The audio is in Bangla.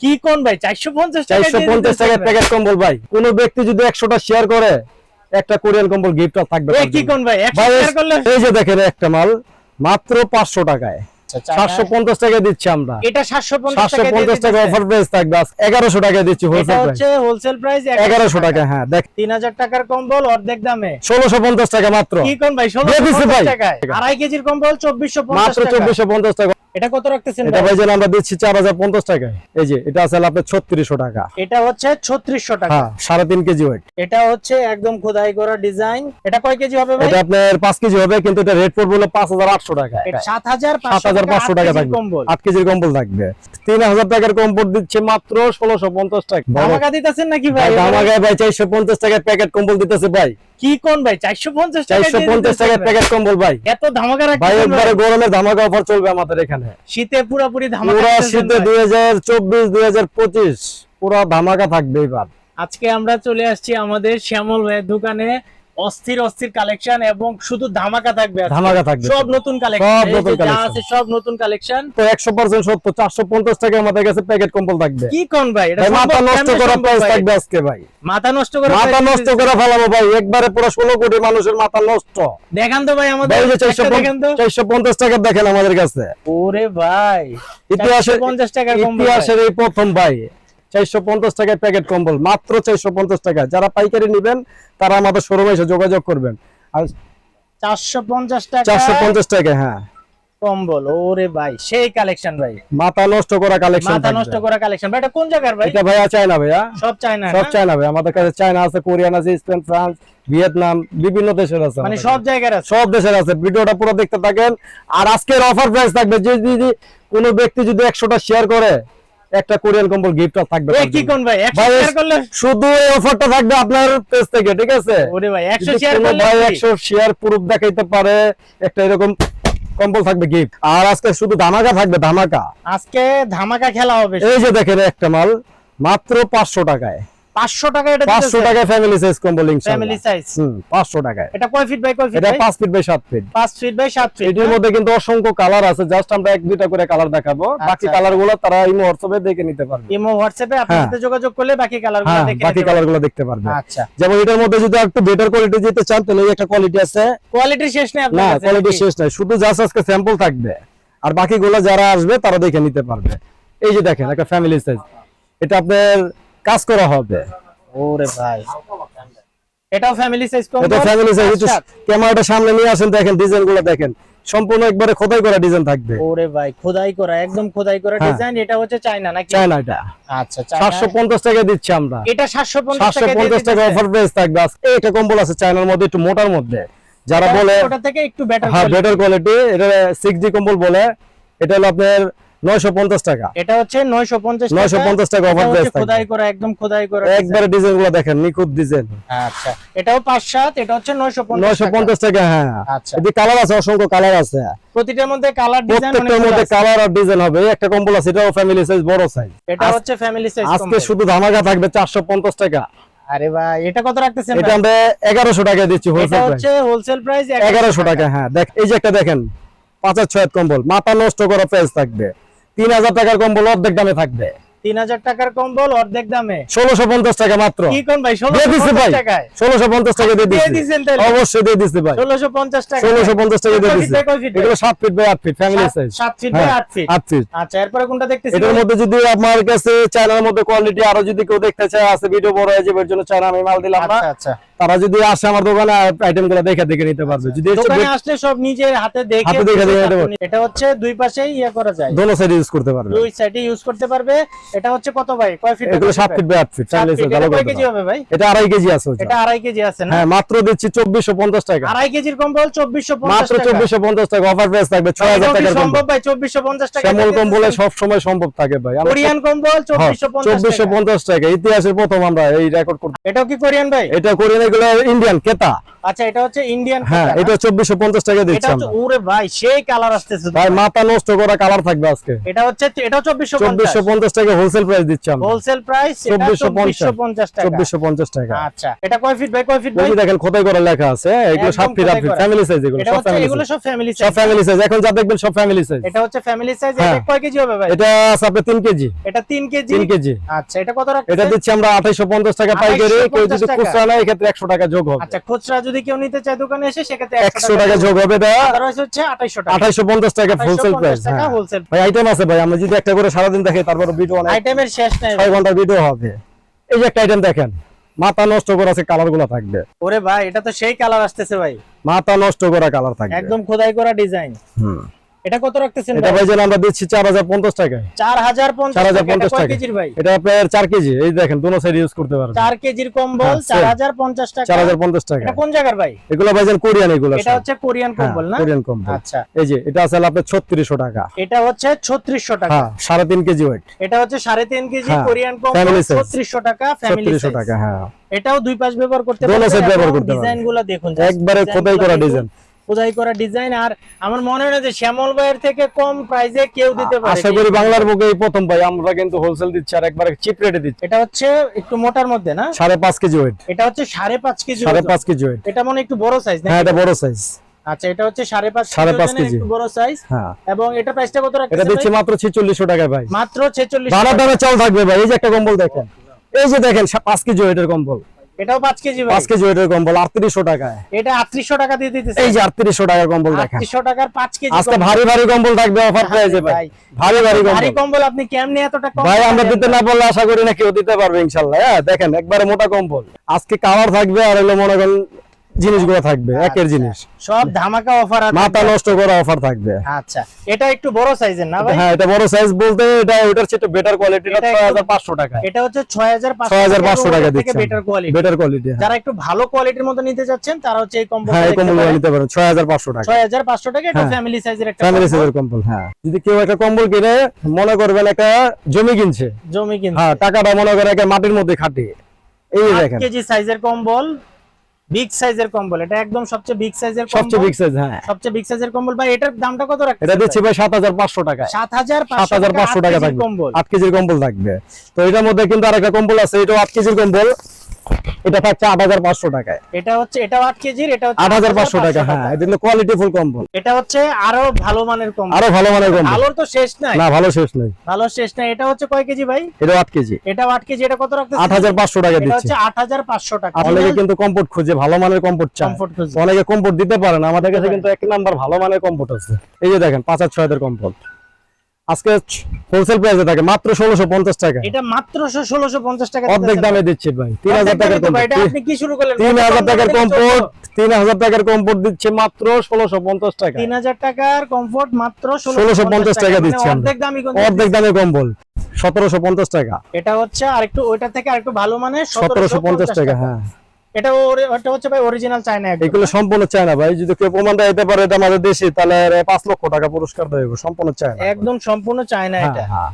কি কোন ভাই? টাকা প্যাকেট কম্বল ভাই। কোন ব্যক্তি যদি একশোটা শেয়ার করে একটা কোরিয়ান কম্বল গিফট থাকবে কি কোন ভাই? করলে? এই যে দেখেন একটা মাল মাত্র পাঁচশো টাকায়। সাতশো পঞ্চাশ টাকা দিচ্ছি আমরা। এটা সাতশো পঞ্চাশ সাতশো পঞ্চাশ টাকা অফার প্রাইস থাকবে। এগারোশো টাকা দিচ্ছি হোলসেল প্রাইস হচ্ছে হোলসেল প্রাইস এগারোশো টাকা। হ্যাঁ দেখ। তিন হাজার টাকার কম্বল অর্ধেক দামে। ষোলোশো পঞ্চাশ টাকা মাত্র। কি কোন ভাই? আড়াই কেজির কম্বল মাত্র টাকা এটা কত রাখতেছেন এটা ভাই? আমরা দিচ্ছি চার হাজার পঞ্চাশ টাকায়। এই যে এটা আছে আপনার ছত্রিশশো টাকা। এটা হচ্ছে ছত্রিশশো টাকা। হ্যাঁ সাড়ে তিন কেজি ওয়েট এটা হচ্ছে একদম খোদাই করা ডিজাইন। এটা কয় কেজি হবে ভাই? এটা আপনার পাঁচ কেজি হবে কিন্তু এটা রেট পড়বে হলো পাঁচ হাজার আটশো টাকা। সাত হাজার সাত হাজার পাঁচশো টাকা থাকবে। কম্বল। আট কেজির কম্বল থাকবে। তিন হাজার টাকার কম্বল দিচ্ছে মাত্র ষোলোশো পঞ্চাশ টাকা। ধামাকা দিতেছেন নাকি ভাই ভাই ভাই চারশো পঞ্চাশ টাকার প্যাকেট কম্বল দিতেছে ভাই। কি কোন ভাই? চারশো পঞ্চাশ টাকা চারশো পঞ্চাশ টাকার প্যাকেট কম্বল ভাই? এত ধামাকা ভাই রাখতেছেন একবারে গরমের ধামাকা অফার চলবে আমাদের এখানে। শীতে পুরোপুরি ধামাকা পুরা শীতে ভাই। দুই হাজার চব্বিশ দুই হাজার পঁচিশ পুরো ধামাকা থাকবে এবার আজকে আমরা চলে আসছি আমাদের শ্যামল ভাইয়ের দোকানে। অস্থির অস্থির কালেকশন এবং শুধু ধামাকা থাকবে ধামাকা থাকবে সব নতুন সব কালেকশন নতুন যা আছে সব নতুন কালেকশন তো একশো পার্সেন্ট সত্য চারশো পঞ্চাশ টাকা আমাদের কাছে প্যাকেট কম্বল থাকবে। কি কোন ভাই? এটা মাথা নষ্ট করা প্রাইস থাকবে আজকে ভাই। মাথা নষ্ট করে মাথা নষ্ট। করে ফেলাবো ভাই একবারে পুরো ষোলো কোটি মানুষের মাথা নষ্ট। দেখান তো ভাই আমাদের। ভাই যে চারশো একটা দেখান তো। চারশো পঞ্চাশ টাকা দেখেন আমাদের কাছে। ওরে ভাই ইতিহাসের 450 টাকার কম্বল ইতিহাসের এই প্রথম ভাই। চারশো পঞ্চাশ টাকায় প্যাকেট কম্বল মাত্র চারশো পঞ্চাশ টাকা। যারা পাইকারি নিবেন তারা আমাদের শোরুমে এসে যোগাযোগ করবেন। আর চারশো পঞ্চাশ টাকা চারশো পঞ্চাশ টাকা হ্যাঁ। কম্বল ওরে ভাই সেই কালেকশন ভাই। মাথা নষ্ট করা কালেকশন মাথা নষ্ট করা কালেকশন ভাই এটা কোন জায়গার ভাই? এটা ভাইয়া চায়না ভাইয়া। সব চায় সব চায়না ভাই আমাদের কাছে চায়না আছে কোরিয়ান আছে স্পেন ফ্রান্স ভিয়েতনাম বিভিন্ন দেশের আছে মানে সব কাছে। জায়গার আছে? সব দেশের আছে। ভিডিওটা পুরো দেখতে থাকেন। আর আজকের অফার প্রাইস থাকবে যদি কোনো ব্যক্তি যদি একশোটা শেয়ার করে একটা কোরিয়ান কম্বল গিফট থাকবে কি কোন ভাই? একশো ভাই, শেয়ার করলে শুধু এই অফারটা থাকবে আপনার পেজ থেকে ঠিক আছে? ওরে ভাই একশো যদি শেয়ার কোনো করলে ভাই free। একশো শেয়ার প্রুফ দেখাইতে পারে একটা এরকম কম্বল থাকবে গিফট আর আজকে শুধু ধামাকা থাকবে ধামাকা। আজকে ধামাকা খেলা হবে। এই যে দেখেন একটা মাল মাত্র পাঁচশো টাকায়। পাঁচশো টাকা এটা টাকায় ফ্যামিলি সাইজ কম্বল ফ্যামিলি সাইজ হুম পাঁচশো টাকায়। এটা কয় ফিট বাই কয় ফিট এটা পাঁচ ফিট বাই সাত ফিট পাঁচ ফিট বাই সাত ফিট এটির মধ্যে কিন্তু অসংখ্য কালার আছে। জাস্ট আমরা এক দুইটা করে কালার দেখাবো। বাকি আচ্ছা। তারা ইমো হোয়াটসঅ্যাপে দেখে নিতে পারবে। ইমো হোয়াটসঅ্যাপে আপনার হ্যাঁ। সাথে যোগাযোগ করলে বাকি হ্যাঁ দেখে বাকি নিতে দেখতে পারবে। আচ্ছা। যেমন এটার মধ্যে যদি একটু বেটার কোয়ালিটি যেতে চান তাহলে একটা কোয়ালিটি আছে। কোয়ালিটি শেষ নেই আপনার কাছে কোয়ালিটি শেষ নাই। শুধু জাস্ট আজকে স্যাম্পল থাকবে। আর বাকিগুলো যারা আসবে তারা দেখে নিতে পারবে। এই যে দেখেন একটা ফ্যামিলি সাইজ এটা আপনার কাজ করা হবে। ওরে ভাই। এটাও ফ্যামিলি সাইজ কম এটা ফ্যামিলি সাইজ একটু ক্যামেরাটা সামনে নিয়ে আসেন দেখেন ডিজাইনগুলো দেখেন। সম্পূর্ণ একবারে খোদাই করা ডিজাইন থাকবে। ওরে ভাই খোদাই করা একদম খোদাই করা হ্যাঁ। ডিজাইন এটা হচ্ছে চায়না নাকি? চায়না এটা। আচ্ছা চায়না সাতশো পঞ্চাশ টাকা দিচ্ছি আমরা। এটা 750 সাতশো টাকা দিয়ে পঞ্চাশ টাকা অফার প্রাইস থাকবে। আজকে এটা কম্বল আছে চায়নার মধ্যে একটু মোটার মধ্যে। যারা বলে ওটা থেকে একটু বেটার হ্যাঁ বেটার কোয়ালিটি এটা সিক্স ডি কম্বল বলে। এটা হলো আপনার নয়শো পঞ্চাশ টাকা। এটা হচ্ছে 950 950 টাকা। এটা হচ্ছে price থাকবে। খোদাই করা একদম খোদাই করা একবারে ডিজাইন দেখেন নিখুঁত ডিজাইন আচ্ছা এটাও 5 7 এটা হচ্ছে 950 নয়শো টাকা। হ্যাঁ। আচ্ছা। এদিকে কালার আছে অসংখ্য কালার আছে। প্রতিটার মধ্যে কালার ডিজাইন প্রত্যেকটার মধ্যে কালার আর ডিজাইন হবে। একটা কম্বল আছে এটাও ফ্যামিলি সাইজ বড় সাইজ এটা হচ্ছে ফ্যামিলি সাইজ আজকে শুধু ধামাকা থাকবে চারশো পঞ্চাশ টাকা। আরে ভাই এটা কত রাখতেছেন এটা আমরা এগারোশো টাকা দিচ্ছি হোলসেল প্রাইস হচ্ছে হোলসেল প্রাইস এগারোশো টাকা হ্যাঁ। দেখ এই যে একটা দেখেন পাঁচার ছয় কম্বল মাথা নষ্ট করা প্রাইস থাকবে। তিন হাজার টাকার কম্বল অর্ধেক দামে থাকবে। 3000 টাকার কম্বল অর্ধেক দামে। ষোলোশো পঞ্চাশ টাকা মাত্র। কি কোন ভাই দিয়ে ভাই। 1650 টাকায়? ষোলোশো পঞ্চাশ টাকা দিয়ে? অবশ্যই দিয়ে দিচ্ছি ভাই। 1650 টাকা ষোলোশো পঞ্চাশ টাকা দিয়ে দিচ্ছি? এগুলো সাত ফিট বাই আট ফিট ফ্যামিলি সাইজ সাত আট feet। আট ফিট আচ্ছা এরপরে কোনটা দেখতেছি এটার মধ্যে যদি আপনার কাছে চায়নার মধ্যে কোয়ালিটি আরও যদি কেউ দেখতে চায় আছে ভিডিও বড় হয়ে যাবে এর জন্য চায়না আমি মাল দিলাম না। আচ্ছা আচ্ছা। তারা যদি আসে আমার দোকানে আইটেমগুলো দেখে দেখে নিতে পারবে। যদি দোকানে আসলে সব নিজের হাতে দেখে হাতে দেখে এটা হচ্ছে দুই পাশেই ইয়ে করা যায়। দোনো সাইড ইউজ করতে পারবে। দুই সাইডে ইউজ করতে পারবে। এটা হচ্ছে কত ভাই? কয় ফিট এগুলো সাত ফিট বাই আট ফিট চাইলে ভালো কয় কেজি হবে ভাই? এটা আড়াই কেজি আছে এটা আড়াই কেজি আছে না? হ্যাঁ মাত্র দিচ্ছি চব্বিশশো পঞ্চাশ টাকা। আড়াই কেজির কম্বল চব্বিশশো পঞ্চাশ মাত্র টাকা। চব্বিশশো পঞ্চাশ টাকা অফার প্রাইস থাকবে ছয় হাজার এটাও কি টাকার সম্ভব ভাই চব্বিশশো পঞ্চাশ টাকা শ্যামল কম্বলে সব সময় সম্ভব থাকে ভাই। কোরিয়ান কম্বল চব্বিশশো পঞ্চাশ চব্বিশশো টাকা। ইতিহাসের প্রথম আমরা এই রেকর্ড করতে এটাও কি কোরিয়ান ভাই? এটা কোরিয়ান এগুলো ইন্ডিয়ান কেতা আচ্ছা এটা হচ্ছে ইন্ডিয়ান হ্যাঁ এটা চব্বিশশো পঞ্চাশ টাকা দিচ্ছি আমরা। ওরে ভাই সেই কালার আসতেছে ভাই মাথা নষ্ট করা কালার থাকবে আজকে। এটা হচ্ছে এটা চব্বিশশো চব্বিশশো পঞ্চাশ টাকা হোলসেল প্রাইস দিচ্ছি আমরা। হোলসেল প্রাইস এটা 2450 2450 টাকা। চব্বিশশো পঞ্চাশ টাকা। আচ্ছা এটা কয় ফিট বাই কয় ফিট ভাই? দেখেন খোদাই করা লেখা আছে এগুলো একদম সাত ফিট আট ফিট ফ্যামিলি সাইজ এগুলো সব ফ্যামিলি এগুলো সব ফ্যামিলি সব ফ্যামিলি সাইজ এখন যা দেখবেন সব ফ্যামিলি সাইজ এটা হচ্ছে ফ্যামিলি সাইজ হ্যাঁ। এটা কয় কেজি হবে ভাই? এটা আছে আপনার তিন কেজি। এটা 3 কেজি? তিন কেজি। আচ্ছা এটা কত রাখছেন? এটা দিচ্ছি আমরা আঠাইশো পঞ্চাশ টাকা পাইকারি। কেউ যদি খুচরা নেয় এক্ষেত্রে একশো টাকা যোগ হবে। আচ্ছা খুচরা যদি কেউ নিতে চায় দোকানে এসে সেক্ষেত্রে একশো টাকা যোগ হবে। এটা আদারওয়াইজ হচ্ছে 2800 টাকা। আঠাইশো পঞ্চাশ টাকা হোলসেল প্রাইস টাকা হোলসেল ভাই আইটেম আছে ভাই আমরা যদি একটা করে সারাদিন দেখি তারপর ভিডিও আইটেমের শেষ নাই। 6 ঘণ্টা ভিডিও হবে। এই যে একটা আইটেম দেখেন মাথা নষ্ট করা আছে কালারগুলো থাকবে। ওরে ভাই এটা তো সেই কালার আসতেছে ভাই। মাথা নষ্ট করা কালার থাকবে। একদম খোদাই করা ডিজাইন হুম। এটা কত রাখতেছেন এটা ভাই? আমরা দিচ্ছি চার হাজার পঞ্চাশ টাকায়। 4050 চার টাকা এটা পঞ্চাশ টাকা কেজির ভাই? এটা আপনার চার কেজি। এই দেখেন দোনো সাইড ইউজ করতে পারবেন 4 কেজির কম্বল হ্যাঁ, 4050 টাকা। চার হাজার পঞ্চাশ টাকা এটা কোন জায়গার ভাই? এগুলো ভাইজান কোরিয়ান এগুলো এটা হচ্ছে কোরিয়ান কম্বল না? কোরিয়ান কম্বল। আচ্ছা। এই যে এটা আছে আপনার ছত্রিশশো টাকা। এটা হচ্ছে 3600 টাকা। হ্যাঁ সাড়ে তিন কেজি ওয়েট এটা হচ্ছে 3.5 কেজি হ্যাঁ, কোরিয়ান কম্বল family size। 3600 টাকা ফ্যামিলি ছত্রিশশো টাকা হ্যাঁ। এটাও দুই পাশ ব্যবহার করতে দোনো পারবেন। side ব্যবহার করতে পারবেন। ডিজাইনগুলো দেখুন একবারে খোদাই করা। ডিজাইন খোদাই করা ডিজাইন আর আমার মনে হয় যে শ্যামল ভাইয়ের থেকে কম প্রাইসে কেউ দিতে পারে। আশা করি বাংলার বুকে এই প্রথম ভাই আমরা কিন্তু হোলসেল দিচ্ছি আর একবারে চিপ রেটে দিচ্ছি। এটা হচ্ছে একটু মোটার মধ্যে না? সাড়ে পাঁচ কেজি ওয়েট এটা হচ্ছে সাড়ে পাঁচ কেজি সাড়ে ওজন। পাঁচ কেজি ওয়েট এটা মনে একটু বড় সাইজ হ্যাঁ এটা বড় সাইজ আচ্ছা এটা হচ্ছে সাড়ে পাঁচ সাড়ে পাঁচ ওজনের কেজি। একটু বড় সাইজ হ্যাঁ। এবং এটা প্রাইসটা কত এটা রাখছেন দিচ্ছি মাত্র ছিচল্লিশশো টাকায় ভাই মাত্র 46 দানা দানা চাল থাকবে ভাই এই যে একটা কম্বল দেখেন। এই যে দেখেন সা- পাঁচ কেজি ওয়েটের কম্বল। এটাও 5 কেজি ভাই। পাঁচ কেজি ওয়েটের কম্বল আটত্রিশশো টাকায়। এটা 3800 টাকা দিয়ে দিতেছে। এই যে আটত্রিশশো টাকার কম্বল দেখেন 3800 টাকার 5 কেজি আজকে ভারী ভারী কম্বল থাকবে অফার প্রাইসে ভাই। ভারী ভারী ভারী ভারী কম্বল কম্বল আপনি কেমনে এতটা কম ভাই আমরা দিতে না বললে আশা করি না কেউ দিতে পারবে ইনশাল্লাহ। হ্যাঁ দেখেন একবারে মোটা কম্বল। আজকে কালার থাকবে আর হলো মনে করেন জিনিসগুলো থাকবে একের আচ্ছা। জিনিস। সব ধামাকা অফার আছে। মাথা নষ্ট করা অফার থাকবে। আচ্ছা এটা একটু বড় সাইজের না ভাই? হ্যাঁ এটা বড় সাইজ বলতে এটা ওটার চেয়ে বেটার কোয়ালিটি এটা ছয় একটু- হাজার পাঁচশো টাকা। এটা হচ্ছে 6500 ছয় হাজার পাঁচশো টাকা। দিচ্ছে বেটার কোয়ালিটি বেটার কোয়ালিটি যারা একটু ভালো কোয়ালিটির মতো নিতে যাচ্ছেন তারা হচ্ছে এই কম্বল হ্যাঁ এই কম্বল নিতে পারেন ছয় হাজার পাঁচশো টাকা। 6500 টাকা এটা। ফ্যামিলি সাইজের একটা ফ্যামিলি সাইজের কম্বল হ্যাঁ। যদি কেউ একটা কম্বল কিনে মনে করবেন একটা জমি কিনছে। জমি কিন্তু হ্যাঁ টাকাটা মনে করে একটা মাটির মধ্যে খাটে। এই দেখেন। কেজি সাইজের কম্বল বিগ সাইজের কম্বল এটা একদম সবচেয়ে বিগ সাইজের সবচেয়ে বিগ সাইজ হ্যাঁ। সবচেয়ে বিগ সাইজের কম্বল ভাই এটার দামটা কত রাখছেন এটা দিচ্ছি ভাই? সাত হাজার পাঁচশো টাকা 7500 সাত হাজার পাঁচশো টাকা থাকবে। কম্বল। 8 কেজির কম্বল থাকবে। তো এটার মধ্যে কিন্তু আরেকটা কম্বল আছে এটাও 8 কেজির কম্বল। এটা থাকছে আট হাজার পাঁচশো টাকায়। এটা হচ্ছে এটা আট কেজির এটা আট হাজার পাঁচশো টাকা হ্যাঁ। এটা কোয়ালিটি ফুল কম্বল এটা হচ্ছে আরও ভালো মানের কম্বল আরও ভালো মানের কম্বল ভালোর তো শেষ নাই। না ভালো শেষ নেই। ভালো শেষ নাই। এটা হচ্ছে কয় কেজি ভাই? এটা আট কেজি। এটা আট কেজি এটা কত রাখতেছেন? আট হাজার পাঁচশো টাকা দিচ্ছে এটা দিচ্ছি। হচ্ছে 8500 টাকা। অনেকে কিন্তু কম্পোর্ট খুঁজে ভালো মানের কম্পোর্ট চায়। অনেকে কম্পোর্ট দিতে পারে না। আমাদের কাছে কিন্তু এক নাম্বার ভালো মানের কম্পোর্ট আছে। এই যে দেখেন পাঁচ হাজার ছয়ের কম্পোর্ট আজকে হোলসেল প্রাইসে থাকে মাত্র ষোলোশো পঞ্চাশ টাকা। এটা মাত্র 1650 টাকা অর্ধেক দামে দিচ্ছে ভাই তিন অর্ধেক হাজার টাকার দামে এটা আপনি কি শুরু করলেন? তিন হাজার টাকার কত কম কম্পোর্ট তিন হাজার টাকার কম্পোর্ট দিচ্ছে মাত্র ষোলোশো পঞ্চাশ টাকা। তিন হাজার টাকার কমফোর্ট মাত্র 1650 টাকা। মানে দিচ্ছি অর্ধেক দামি অর্ধেক দামে কম্বল সতেরোশো পঞ্চাশ টাকা। এটা হচ্ছে আরেকটু ওইটা থেকে আরেকটু ভালো মানে সতেরোশো পঞ্চাশ টাকা হ্যাঁ। এটা ওরে- ওটা হচ্ছে ভাই অরিজিনাল চায়না এগুলো সম্পূর্ণ চায়না ভাই যদি কেউ প্রমাণ দিতে পারে এটা আমাদের দেশে তাহলে এর পাঁচ লক্ষ টাকা পুরস্কার দেবে সম্পূর্ণ চায়না একদম সম্পূর্ণ চায়না হ্যাঁ, এটা হ্যাঁ।